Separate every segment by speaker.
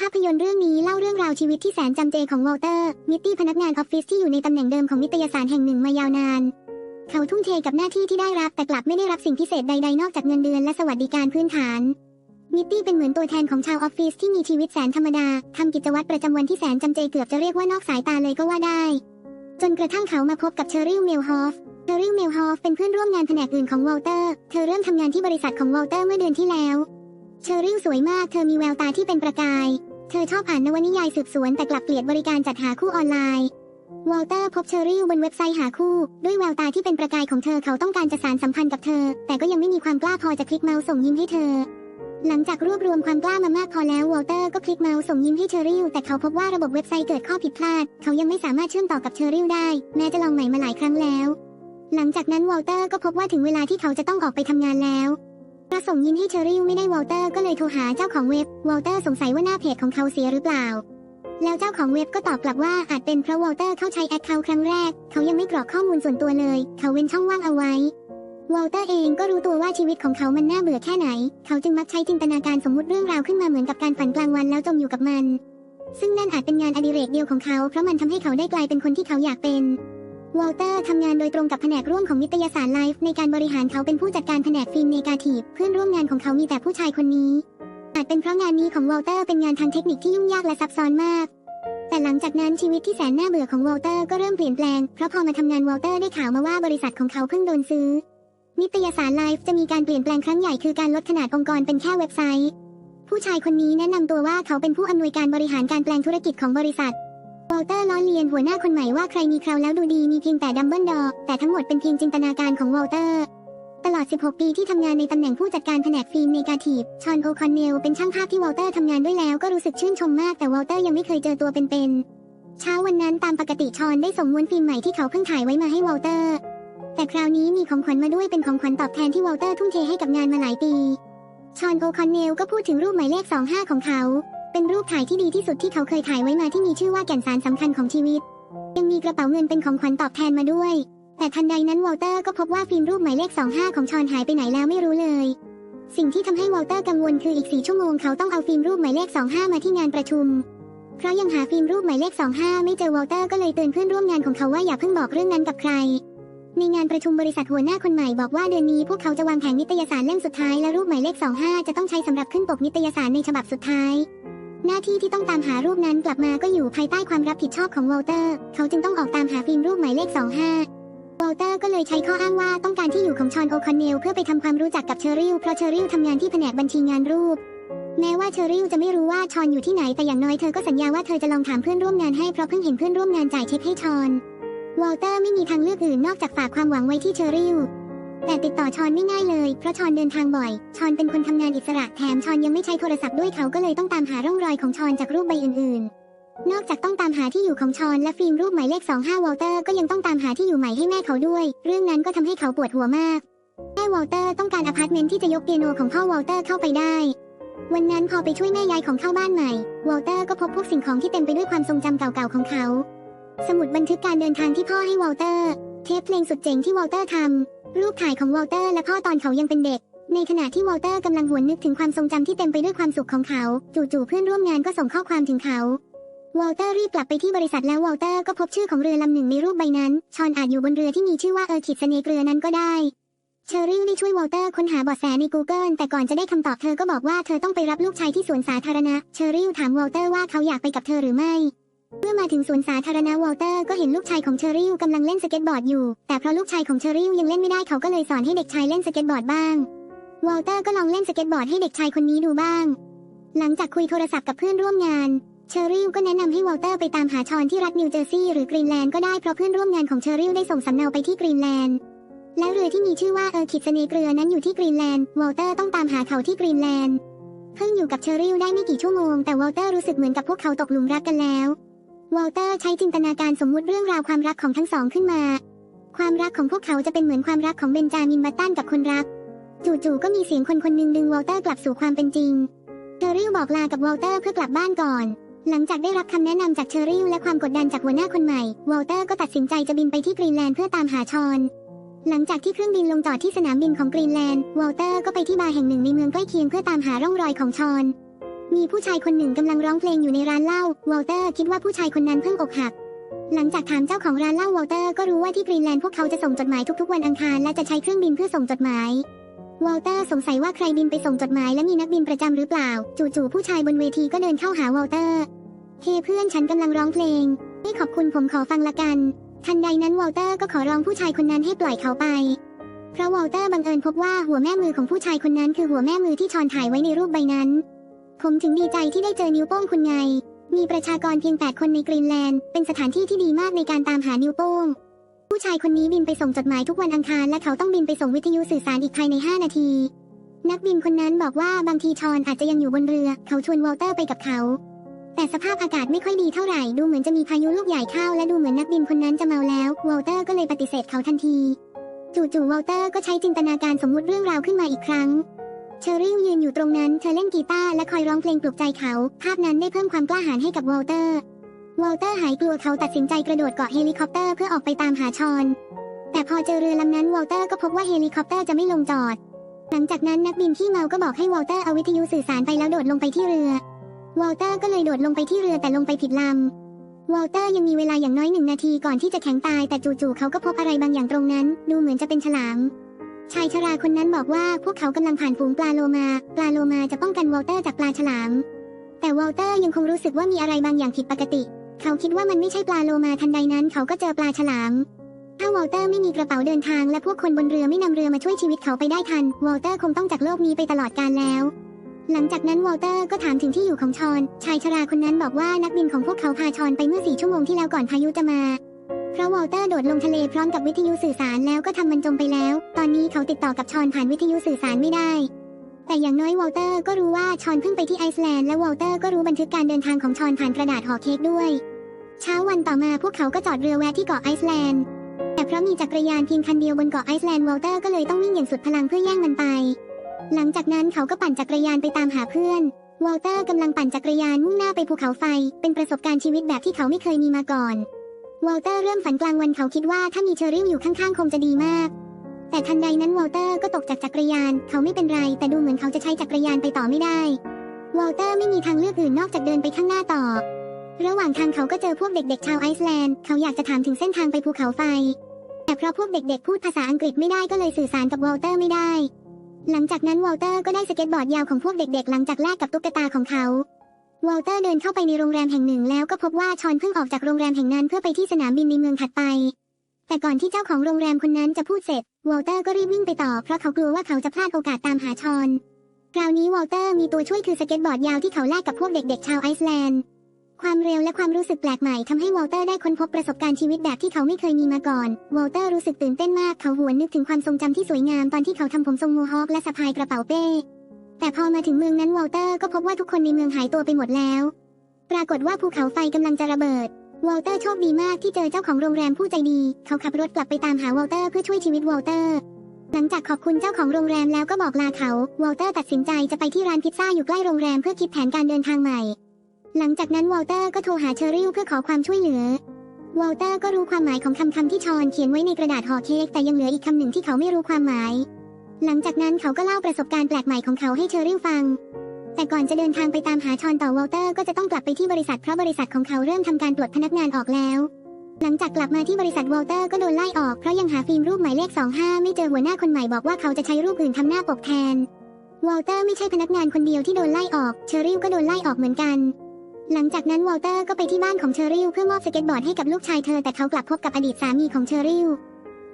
Speaker 1: ภาพยนตร์เรื่องนี้เล่าเรื่องราวชีวิตที่แสนจำเจของวอลเตอร์ มิตตี้พนักงานออฟฟิศที่อยู่ในตำแหน่งเดิมของนิตยสารแห่งหนึ่งมายาวนาน เขาทุ่มเทกับหน้าที่ที่ได้รับแต่กลับไม่ได้รับสิ่งพิเศษใดๆ นอกจากเงินเดือนและสวัสดิการพื้นฐาน มิตตี้เป็นเหมือนตัวแทนของชาวออฟฟิศที่มีชีวิตแสนธรรมดาทำกิจวัตรประจำวันที่แสนจำเจเกือบจะเรียกว่านอกสายตาเลยก็ว่าได้ จนกระทั่งเขามาพบกับเชอริลเมลฮอฟเชอริลเมลฮอฟเป็นเพื่อนร่วมงานแผนกอื่นของวอลเตอร์ เธอเริ่มทำงานที่บริษัทของวอลเตอร์เมื่อเดือนที่แล้ว เชอริลสวยมาก เธอมีแววตาที่เป็นประกาย เธอชอบอ่านนวนิยายสืบสวนแต่กลับเกลียดบริการจัดหาคู่ออนไลน์ วอลเตอร์พบเชอริลบนเว็บไซต์หาคู่ ด้วยแววตาที่เป็นประกายของเธอเขาต้องการจะสานสัมพันธ์กับเธอ แต่ก็ยังไม่มีความกล้าพอจะคลิกเมาส์ส่งยิ้มให้เธอ หลังจากรวบรวมความกล้ามามากพอแล้ววอลเตอร์ก็คลิกเมาส์ส่งยิ้มให้เชอริลแต่เขาพบว่าระบบเว็บไซต์เกิดข้อผิดพลาด เขายังไม่สามารถเชื่อมต่อกับเชอริลได้ แม้จะลองใหม่มาหลายครั้งแล้ว หลังจากนั้นวอลเตอร์ก็พบว่าถึงเวลาที่เขาจะต้องออกไปทำงานแล้ว เพระส่งยิ้มให้เชอริลไม่ได้วอลเตอร์ก็เลยโทรหาเจ้าของเว็บ วอลเตอร์สงสัยว่าหน้าเพจของเขาเสียหรือเปล่า แล้วเจ้าของเว็บก็ตอบกลับว่าอาจเป็นเพราะวอลเตอร์เข้าใช้แอคเคาท์ครั้งแรก เขายังไม่กรอกข้อมูลส่วนตัวเลย เขาเว้นช่องว่างเอาไว้วอลเตอร์เองก็รู้ตัวว่าชีวิตของเขามันน่าเบื่อแค่ไหน เขาจึงมักใช้จินตนาการสมมุติเรื่องราวขึ้นมาเหมือนกับการฝันกลางวันแล้วจมอยู่กับมัน ซึ่งนั่นอาจเป็นงานอดิเรกเดียวของเขา เพราะมันทำให้เขาได้กลายเป็นคนที่เขาอยากเป็น วอลเตอร์ทำงานโดยตรงกับแผนกร่วมของนิตยสารไลฟ์ในการบริหารเขาเป็นผู้จัดการแผนกฟิล์มเนกาทีฟเพื่อนร่วมงานของเขามีแต่ผู้ชายคนนี้ อาจเป็นเพราะงานนี้ของวอลเตอร์เป็นงานทางเทคนิคที่ยุ่งยากและซับซ้อนมาก แต่หลังจากนั้นชีวิตที่แสนน่าเบื่อของวอลเตอร์ก็เริ่มเปลี่ยนแปลง เพราะพอมาทำงานวอลเตอร์ได้ข่าวมาว่าบริษัทของเขาเพิ่งโดนซื้อ นิตยสารไลฟ์จะมีการเปลี่ยนแปลงครั้งใหญ่คือการลดขนาดองค์กรเป็นแค่เว็บไซต์ ผู้ชายคนนี้แนะนำตัวว่าเขาเป็นผู้อำนวยการบริหารการแปลงธุรกิจของบริษัท วอลเตอร์ล้อเลียนหัวหน้าคนใหม่ว่าใครมีคราวแล้วดูดีมีเพียงแต่ดัมเบิลดอแต่ทั้งหมดเป็นเพียงจินตนาการของวอลเตอร์ ตลอด 16 ปีที่ทำงานในตำแหน่งผู้จัดการแผนกฟิล์มเนกาทีฟ ชอนโอคอนเนลเป็นช่างภาพที่วอลเตอร์ทำงานด้วยแล้วก็รู้สึกชื่นชมมากแต่วอลเตอร์ยังไม่เคยเจอตัวเป็นๆ เช้าวันนั้นตามปกติชอนได้ส่งม้วนฟิล์มใหม่ที่เขาเพิ่งถ่ายไว้มาให้วอลเตอร์ แต่คราวนี้มีของขวัญมาด้วยเป็นของขวัญตอบแทนที่วอลเตอร์ทุ่มเทให้กับงานมาหลายปี ชอนโอคอนเนลก็พูดถึงรูปหมายเลข 25 ของเขา เป็นรูปถ่ายที่ดีที่สุดที่เขาเคยถ่ายไว้มาที่มีชื่อว่าแก่นสารสำคัญของชีวิต ยังมีกระเป๋าเงินเป็นของขวัญตอบแทนมาด้วย แต่ทันใดนั้นวอลเตอร์ก็พบว่าฟิล์มรูปหมายเลข 25 ของชอนหายไปไหนแล้วไม่รู้เลย สิ่งที่ทำให้วอลเตอร์กังวลคืออีก4ชั่วโมงเขาต้องเอาฟิล์มรูปหมายเลข 25 มาที่งานประชุม เพราะยังหาฟิล์มรูปหมายเลข 25 ไม่เจอวอลเตอร์ก็เลยเตือนเพื่อนร่วมงานของเขาว่าอย่าเพิ่งบอกเรื่องนั้นกับใครในงานประชุมบริษัทหัวหน้าคนใหม่บอกว่าเดือนนี้พวกเขาจะวางแผนนิตยสารเล่มสุดท้ายและรูปหมายเลข 25 จะต้องใช้สำหรับขึ้นปกนิตยสารในฉบับสุดท้าย หน้าที่ที่ต้องตามหารูปนั้นกลับมาก็อยู่ภายใต้ความรับผิดชอบของวอลเตอร์ เขาจึงต้องออกตามหาฟิล์มรูปหมายเลข 25 วอลเตอร์ก็เลยใช้ข้ออ้างว่าต้องการที่อยู่ของชอนโอคอนเนลเพื่อไปทำความรู้จักกับเชอริลเพราะเชอริลทำงานที่แผนกบัญชีงานรูป แม้ว่าเชอริลจะไม่รู้ว่าชอนอยู่ที่ไหนแต่อย่างน้อยเธอก็สัญญาว่าเธอจะลองถามเพื่อนร่วมงานให้เพราะเพิ่งเห็นเพื่อนร่วมงานจ่ายเช็คให้ชอนวอลเตอร์ไม่มีทางเลือกอื่นนอกจากฝากความหวังไว้ที่เชอริล แต่ติดต่อชอนไม่ง่ายเลย เพราะชอนเดินทางบ่อย ชอนเป็นคนทำงานอิสระแถมชอนยังไม่ใช้โทรศัพท์ด้วยเขาก็เลยต้องตามหาร่องรอยของชอนจากรูปใบอื่น ๆ นอกจากต้องตามหาที่อยู่ของชอนและฟิล์มรูปหมายเลข 25 วอลเตอร์ก็ยังต้องตามหาที่อยู่ใหม่ให้แม่เขาด้วย เรื่องนั้นก็ทำให้เขาปวดหัวมาก แม่วอลเตอร์ต้องการอพาร์ตเมนต์ที่จะยกเปียโนของพ่อวอลเตอร์เข้าไปได้ วันนั้นพอไปช่วยแม่ยายของเข้าบ้านใหม่ วอลเตอร์ก็พบพวกสิ่งของที่เต็มไปด้วยความทรงจำเก่าๆของเขา สมุดบันทึกการเดินทางที่พ่อให้วอลเตอร์ เทปเพลงสุดเจ๋งที่วอลเตอร์ทำรูปถ่ายของวอลเตอร์และพ่อตอนเขายังเป็นเด็ก ในขณะที่วอลเตอร์กำลังหวนนึกถึงความทรงจำที่เต็มไปด้วยความสุขของเขา จู่ๆเพื่อนร่วมงานก็ส่งข้อความถึงเขาวอลเตอร์รีบกลับไปที่บริษัทแล้ววอลเตอร์ก็พบชื่อของเรือลำหนึ่งในรูปใบนั้น ชอนอาจอยู่บนเรือที่มีชื่อว่าเออร์คิดสเนกเรือนั้นก็ได้ เชอริลได้ช่วยวอลเตอร์ค้นหาเบาะแสใน Google แต่ก่อนจะได้คำตอบเธอก็บอกว่าเธอต้องไปรับลูกชายที่สวนสาธารณะ เชอริลถามวอลเตอร์ว่าเขาอยากไปกับเธอหรือไม่ เมื่อมาถึงสวนสาธารณะวอลเตอร์ก็เห็นลูกชายของเชอริลกำลังเล่นสเก็ตบอร์ดอยู่ แต่เพราะลูกชายของเชอริลยังเล่นไม่ได้เขาก็เลยสอนให้เด็กชายเล่นสเก็ตบอร์ดบ้าง วอลเตอร์ก็ลองเล่นสเก็ตบอร์ดให้เด็กชายคนนี้ดูบ้าง หลังจากคุยโทรศัพท์กับเพื่อนร่วมงาน เชอริลก็แนะนำให้วอลเตอร์ไปตามหาชอนที่รัฐนิวเจอร์ซีย์หรือกรีนแลนด์ก็ได้เพราะเพื่อนร่วมงานของเชอริลได้ส่งสำเนาไปที่กรีนแลนด์ แล้วเรือที่มีชื่อว่าเออร์คิดสเนกเรือนั้นอยู่ที่กรีนแลนด์ วอลเตอร์ต้องตามหาเขาที่กรีนแลนด์ เพิ่งอยู่กับเชอริลได้ไม่กี่ชั่วโมงแต่วอลเตอร์รู้สึกเหมือนกับพวกเขาตกหลุมรักกันแล้ว วอลเตอร์ใช้จินตนาการสมมุติเรื่องราวความรักของทั้งสองขึ้นมา ความรักของพวกเขาจะเป็นเหมือนความรักของเบนจามินบัตตันกับคนรัก จู่ๆก็มีเสียงคนคนหนึ่งดึงวอลเตอร์กลับสู่ความเป็นจริงเชอริลบอกลากับวอลเตอร์เพื่อกลับบ้านก่อน หลังจากได้รับคำแนะนำจากเชอริลและความกดดันจากหัวหน้าคนใหม่ วอลเตอร์ก็ตัดสินใจจะบินไปที่กรีนแลนด์เพื่อตามหาชอน หลังจากที่เครื่องบินลงจอดที่สนามบินของกรีนแลนด์ วอลเตอร์ก็ไปที่บาร์แห่งหนึ่งในเมืองใกล้เคียงเพื่อตามหาร่องรอยของชอน มีผู้ชายคนหนึ่งกำลังร้องเพลงอยู่ในร้านเหล้าวอลเตอร์คิดว่าผู้ชายคนนั้นเพิ่งอกหัก หลังจากถามเจ้าของร้านเหล้าวอลเตอร์ก็รู้ว่าที่กรีนแลนด์พวกเขาจะส่งจดหมายทุกๆ วันอังคารและจะใช้เครื่องบินเพื่อส่งจดหมายวอลเตอร์สงสัยว่าใครบินไปส่งจดหมายและมีนักบินประจำหรือเปล่า จู่ๆผู้ชายบนเวทีก็เดินเข้าหาวอลเตอร์ เฮ้เพื่อนฉันกำลังร้องเพลงไม่ขอบคุณผมขอฟังละกัน ทันใดนั้นวอลเตอร์ก็ขอร้องผู้ชายคนนั้นให้ปล่อยเขาไป เพราะวอลเตอร์บังเอิญพบว่าหัวแม่มือของผู้ชายคนนั้นคือหัวแม่มือที่ชอนถ่ายไว้ในรูปใบนั้น ผมถึงดีใจที่ได้เจอนิ้วโป้งคุณไง มีประชากรเพียง 8 คนในกรีนแลนด์ เป็นสถานที่ที่ดีมากในการตามหานิ้วโป้ง ผู้ชายคนนี้บินไปส่งจดหมายทุกวันอังคาร และเขาต้องบินไปส่งวิทยุสื่อสารอีกภายใน 5 นาที นักบินคนนั้นบอกว่าบางทีชอนอาจจะยังอยู่บนเรือ เขาชวนวอลเตอร์ไปกับเขา แต่สภาพอากาศไม่ค่อยดีเท่าไหร่ ดูเหมือนจะมีพายุลูกใหญ่เข้า และดูเหมือนนักบินคนนั้นจะเมาแล้ว วอลเตอร์ก็เลยปฏิเสธเขาทันที จู่ๆวอลเตอร์ก็ใช้จินตนาการสมมุติเรื่องราวขึ้นมาอีกครั้ง เชอรี่ยืนอยู่ตรงนั้นเธอเล่นกีตาร์และคอยร้องเพลงปลุกใจเขา ภาพนั้นได้เพิ่มความกล้าหาญให้กับวอลเตอร์วอลเตอร์หายกลัวเขาตัดสินใจกระโดดเกาะเฮลิคอปเตอร์เพื่อออกไปตามหาชอน แต่พอเจอเรือลำนั้นวอลเตอร์ก็พบว่าเฮลิคอปเตอร์จะไม่ลงจอด หลังจากนั้นนักบินที่เมาก็บอกให้วอลเตอร์เอาวิทยุสื่อสารไปแล้วโดดลงไปที่เรือ วอลเตอร์ก็เลยโดดลงไปที่เรือแต่ลงไปผิดลำ วอลเตอร์ยังมีเวลาอย่างน้อยหนึ่งนาทีก่อนที่จะแข็งตายแต่จู่ๆเขาก็พบอะไรบางอย่างตรงนั้น ดูเหมือนจะเป็นฉลาม ชายชราคนนั้นบอกว่าพวกเขากำลังผ่านฝูงปลาโลมา ปลาโลมาจะป้องกันวอลเตอร์จากปลาฉลาม แต่วอลเตอร์ยังคงรู้สึกว่ามีอะไรบางอย่างผิดปกติ เขาคิดว่ามันไม่ใช่ปลาโลมาทันใดนั้น เขาก็เจอปลาฉลาม ถ้าวอลเตอร์ไม่มีกระเป๋าเดินทางและพวกคนบนเรือไม่นำเรือมาช่วยชีวิตเขาไปได้ทัน วอลเตอร์คงต้องจากโลกนี้ไปตลอดกาลแล้ว หลังจากนั้นวอลเตอร์ก็ถามถึงที่อยู่ของชอน ชายชราคนนั้นบอกว่านักบินของพวกเขาพาชอนไปเมื่อสี่ชั่วโมงที่แล้วก่อนพายุจะมา เพราะวอลเตอร์โดดลงทะเลพร้อมกับวิทยุสื่อสารแล้วก็ทำมันจมไปแล้ว ตอนนี้เขาติดต่อกับชอนผ่านวิทยุสื่อสารไม่ได้ แต่อย่างน้อยวอลเตอร์ก็รู้ว่าชอนเพิ่งไปที่ไอซ์แลนด์และวอลเตอร์ก็รู้บันทึกการเดินทางของชอนผ่านกระดาษห่อเค้กด้วย เช้าวันต่อมาพวกเขาก็จอดเรือแวะที่เกาะไอซ์แลนด์ แต่เพราะมีจักรยานเพียงคันเดียวบนเกาะไอซ์แลนด์วอลเตอร์ก็เลยต้องวิ่งอย่างสุดพลังเพื่อแย่งมันไป หลังจากนั้นเขาก็ปั่นจักรยานไปตามหาเพื่อนวอลเตอร์กำลังปั่นจักรยานมุ่งหน้าไปภูเขาไฟ เป็นประสบการณ์ชีวิตแบบที่เขาไม่เคยมีมาก่อน วอลเตอร์เริ่มฝันกลางวันเขาคิดว่าถ้ามีเชอริลอยู่ข้างๆ คงจะดีมาก แต่ทันใดนั้นวอลเตอร์ก็ตกจากจักรยาน เขาไม่เป็นไร แต่ดูเหมือนเขาจะใช้จักรยานไปต่อไม่ได้ วอลเตอร์ไม่มีทางเลือกอื่นนอกจากเดินไปข้างหน้าต่อ ระหว่างทางเขาก็เจอพวกเด็กๆชาวไอซ์แลนด์ เขาอยากจะถามถึงเส้นทางไปภูเขาไฟ แต่เพราะพวกเด็กๆพูดภาษาอังกฤษไม่ได้ก็เลยสื่อสารกับวอลเตอร์ไม่ได้ หลังจากนั้นวอลเตอร์ก็ได้สเก็ตบอร์ดยาวของพวกเด็กๆ หลังจากแลกกับตุ๊กตาของเขา วอลเตอร์เดินเข้าไปในโรงแรมแห่งหนึ่งแล้วก็พบว่าชอนเพิ่งออกจากโรงแรมแห่งนั้นเพื่อไปที่สนามบินในเมืองถัดไป แต่ก่อนที่เจ้าของโรงแรมคนนั้นจะพูดเสร็จ วอลเตอร์ก็รีบวิ่งไปต่อเพราะเขากลัวว่าเขาจะพลาดโอกาสตามหาชอนคราวนี้วอลเตอร์มีตัวช่วยคือสเก็ตบอร์ดยาวที่เขาแลกกับพวกเด็กๆชาวไอซ์แลนด์ ความเร็วและความรู้สึกแปลกใหม่ทำให้วอลเตอร์ได้ค้นพบประสบการณ์ชีวิตแบบที่เขาไม่เคยมีมาก่อน วอลเตอร์รู้สึกตื่นเต้นมาก เขาหวนนึกถึงความทรงจำที่สวยงามตอนที่เขาทำผมทรงโมฮอคและสะพายกระเป๋าเป้ แต่พอมาถึงเมืองนั้นวอลเตอร์ก็พบว่าทุกคนในเมืองหายตัวไปหมดแล้ว ปรากฏว่าภูเขาไฟกำลังจะระเบิด วอลเตอร์โชคดีมากที่เจอเจ้าของโรงแรมผู้ใจดี เขาขับรถกลับไปตามหาวอลเตอร์เพื่อช่วยชีวิตวอลเตอร์ หลังจากขอบคุณเจ้าของโรงแรมแล้วก็บอกลาเขา วอลเตอร์ตัดสินใจจะไปที่ร้านพิซซ่าอยู่ใกล้โรงแรมเพื่อคิดแผนการเดินทางใหม่ หลังจากนั้นวอลเตอร์ก็โทรหาเชอริลเพื่อขอความช่วยเหลือวอลเตอร์ก็รู้ความหมายของคำคำที่ชอนเขียนไว้ในกระดาษห่อเค้กแต่ยังเหลืออีกคำหนึ่งที่เขาไม่รู้ความหมาย หลังจากนั้นเขาก็เล่าประสบการณ์แปลกใหม่ของเขาให้เชอริลฟัง แต่ก่อนจะเดินทางไปตามหาชอนต่อวอลเตอร์ก็จะต้องกลับไปที่บริษัทเพราะบริษัทของเขาเริ่มทำการปลดพนักงานออกแล้ว หลังจากกลับมาที่บริษัทวอลเตอร์ก็โดนไล่ออกเพราะยังหาฟิล์มรูปหมายเลข 25 ไม่เจอหัวหน้าคนใหม่บอกว่าเขาจะใช้รูปอื่นทำหน้าปกแทน วอลเตอร์ไม่ใช่พนักงานคนเดียวที่โดนไล่ออก เชอริลก็โดนไล่ออกเหมือนกันหลังจากนั้นวอลเตอร์ก็ไปที่บ้านของเชอริลเพื่อมอบสเก็ตบอร์ดให้กับลูกชายเธอแต่เขากลับพบกับอดีตสามีของเชอริล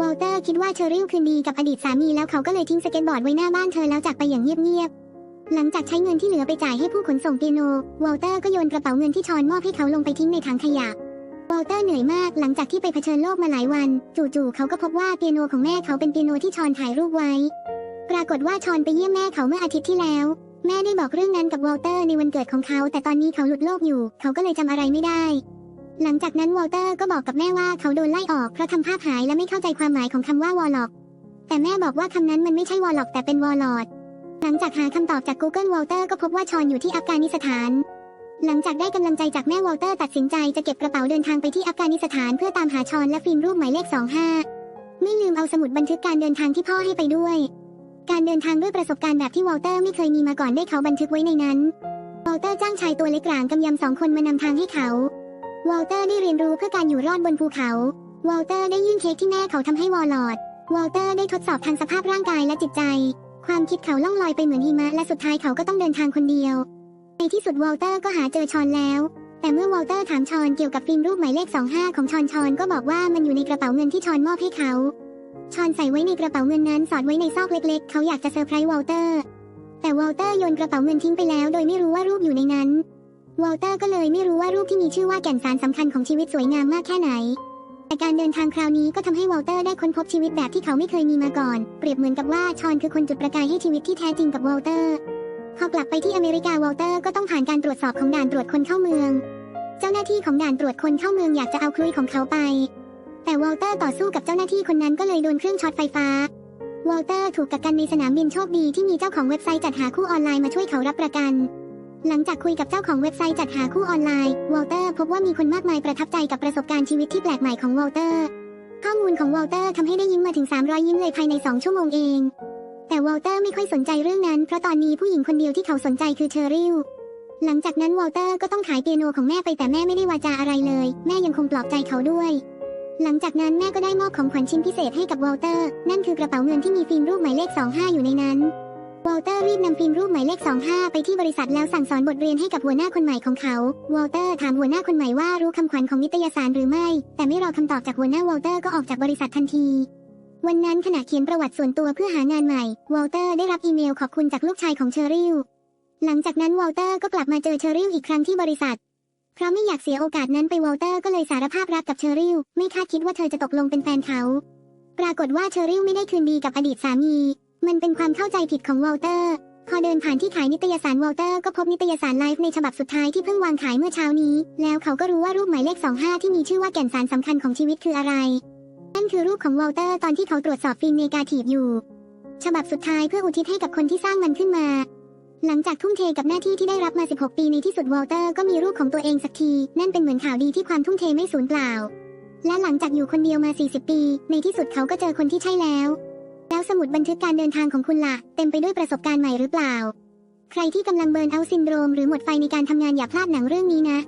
Speaker 1: วอลเตอร์คิดว่าเชอริลคืนดีกับอดีตสามีแล้วเขาก็เลยทิ้งสเก็ตบอร์ดไว้หน้าบ้านเธอแล้วจากไปอย่างเงียบๆ หลังจากใช้เงินที่เหลือไปจ่ายให้ผู้ขนส่งเปียโน วอลเตอร์ก็โยนกระเป๋าเงินที่ชอนมอบให้เขาลงไปทิ้งในถังขยะ วอลเตอร์เหนื่อยมากหลังจากที่ไปเผชิญโลกมาหลายวัน จู่ๆเขาก็พบว่าเปียโนของแม่เขาเป็นเปียโนที่ชอนถ่ายรูปไว้ ปรากฏว่าชอนไปเยี่ยมแม่เขาเมื่ออาทิตย์ที่แล้ว แม่ได้บอกเรื่องนั้นกับวอลเตอร์ในวันเกิดของเขา แต่ตอนนี้เขาหลุดโลกอยู่ เขาก็เลยจำอะไรไม่ได้ หลังจากนั้นวอลเตอร์ก็บอกกับแม่ว่าเขาโดนไล่ออกเพราะทำภาพหายและไม่เข้าใจความหมายของคำว่าวอลล็อก แต่แม่บอกว่าคำนั้นมันไม่ใช่วอลล็อกแต่เป็นวอลลอดหลังจากหาคำตอบจาก Google วอลเตอร์ก็พบว่าชอนอยู่ที่อัฟกานิสถาน หลังจากได้กำลังใจจากแม่วอลเตอร์ตัดสินใจจะเก็บกระเป๋าเดินทางไปที่อัฟกานิสถานเพื่อตามหาชอนและฟิล์มรูปหมายเลข 25 ไม่ลืมเอาสมุดบันทึกการเดินทางที่พ่อให้ไปด้วย การเดินทางด้วยประสบการณ์แบบที่วอลเตอร์ไม่เคยมีมาก่อนได้เขาบันทึกไว้ในนั้นวอลเตอร์จ้างชายตัวเล็กกลางกำยำสองคนมานำทางให้เขา วอลเตอร์ได้เรียนรู้เพื่อการอยู่รอดบนภูเขา วอลเตอร์ได้ยื่นเค้กที่แม่เขาทำให้วอลลอด วอลเตอร์ได้ทดสอบทางสภาพร่างกายและจิตใจ ความคิดเขาล่องลอยไปเหมือนหิมะและสุดท้ายเขาก็ต้องเดินทางคนเดียว ในที่สุดวอลเตอร์ก็หาเจอชอนแล้ว แต่เมื่อวอลเตอร์ถามชอนเกี่ยวกับฟิล์มรูปหมายเลข 25 ของชอนชอนก็บอกว่ามันอยู่ในกระเป๋าเงินที่ชอนมอบให้เขาชอนใส่ไว้ในกระเป๋าเงินนั้นสอดไว้ในซอกเล็กๆ เขาอยากจะเซอร์ไพรส์วอลเตอร์ แต่วอลเตอร์โยนกระเป๋าเงินทิ้งไปแล้ว โดยไม่รู้ว่ารูปอยู่ในนั้น วอลเตอร์ก็เลยไม่รู้ว่ารูปที่มีชื่อว่าแก่นสารสำคัญของชีวิตสวยงามมากแค่ไหน แต่การเดินทางคราวนี้ก็ทำให้วอลเตอร์ได้ค้นพบชีวิตแบบที่เขาไม่เคยมีมาก่อน เปรียบเหมือนกับว่าชอนคือคนจุดประกายให้ชีวิตที่แท้จริงกับวอลเตอร์พอกลับไปที่อเมริกาวอลเตอร์ก็ต้องผ่านการตรวจสอบของด่านตรวจคนเข้าเมือง เจ้าหน้าที่ของด่านตรวจคนเข้าเมืองอยากจะเอาคลุยของเขาไป แต่วอลเตอร์ต่อสู้กับเจ้าหน้าที่คนนั้นก็เลยโดนเครื่องช็อตไฟฟ้าวอลเตอร์ถูกกักกันในสนามบินโชคดีที่มีเจ้าของเว็บไซต์จัดหาคู่ออนไลน์มาช่วยเขารับประกัน หลังจากคุยกับเจ้าของเว็บไซต์จัดหาคู่ออนไลน์ วอลเตอร์พบว่ามีคนมากมายประทับใจกับประสบการณ์ชีวิตที่แปลกใหม่ของวอลเตอร์ ข้อมูลของวอลเตอร์ทำให้ได้ยิ้มมาถึง 300 ยิ้มเลยภายใน 2 ชั่วโมงเอง แต่วอลเตอร์ไม่ค่อยสนใจเรื่องนั้น เพราะตอนนี้ผู้หญิงคนเดียวที่เขาสนใจคือเชอริลหลังจากนั้นวอลเตอร์ก็ต้องขายเปียโนของแม่ไปแต่แม่ไม่ได้วาจาอะไรเลย แม่ยังคงปลอบใจเขาด้วย หลังจากนั้นแม่ก็ได้มอบของขวัญชิ้นพิเศษให้กับวอลเตอร์ นั่นคือกระเป๋าเงินที่มีฟิล์มรูปหมายเลข 25 อยู่ในนั้น วอลเตอร์รีบนำฟิล์มรูปหมายเลข 25 ไปที่บริษัทแล้วสั่งสอนบทเรียนให้กับหัวหน้าคนใหม่ของเขา วอลเตอร์ถามหัวหน้าคนใหม่ว่ารู้คำขวัญของนิตยสารหรือไม่ แต่ไม่รอคำตอบจากหัวหน้าวอลเตอร์ก็ออกจากบริษัททันที วันนั้นขณะเขียนประวัติส่วนตัวเพื่อหางานใหม่ วอลเตอร์ได้รับอีเมลขอบคุณจากลูกชายของเชอริล หลังจากนั้นวอลเตอร์ก็กลับมาเจอเชอริลอีกครั้งที่บริษัท เพราะไม่อยากเสียโอกาสนั้นไปวอลเตอร์ก็เลยสารภาพรักกับเชอริล ไม่คาดคิดว่าเธอจะตกลงเป็นแฟนเขา ปรากฏว่าเชอริลไม่ได้คืนดีกับอดีตสามี มันเป็นความเข้าใจผิดของวอลเตอร์ พอเดินผ่านที่ขายนิตยสารวอลเตอร์ก็พบนิตยสารไลฟ์ในฉบับสุดท้ายที่เพิ่งวางขายเมื่อเช้านี้ แล้วเขาก็รู้ว่ารูปหมายเลข 25 ที่มีชื่อว่าแก่นสารสำคัญของชีวิตคืออะไร นั่นคือรูปของวอลเตอร์ตอนที่เขาตรวจสอบฟิล์มเนกาทีฟอยู่ ฉบับสุดท้ายเพื่ออุทิศให้กับคนที่สร้างมันขึ้นมา หลังจากทุ่มเทกับหน้าที่ที่ได้รับมา 16 ปีในที่สุดวอลเตอร์ก็มีรูปของตัวเองสักที นั่นเป็นเหมือนข่าวดีที่ความทุ่มเทไม่สูญเปล่า และหลังจากอยู่คนเดียวมา 40 ปี ในที่สุดเขาก็เจอคนที่ใช่แล้ว แล้วสมุดบันทึกการเดินทางของคุณล่ะ เต็มไปด้วยประสบการณ์ใหม่หรือเปล่า ใครที่กำลังเบิร์นเอาซินโดรมหรือหมดไฟในการทำงานอย่าพลาดหนังเรื่องนี้นะ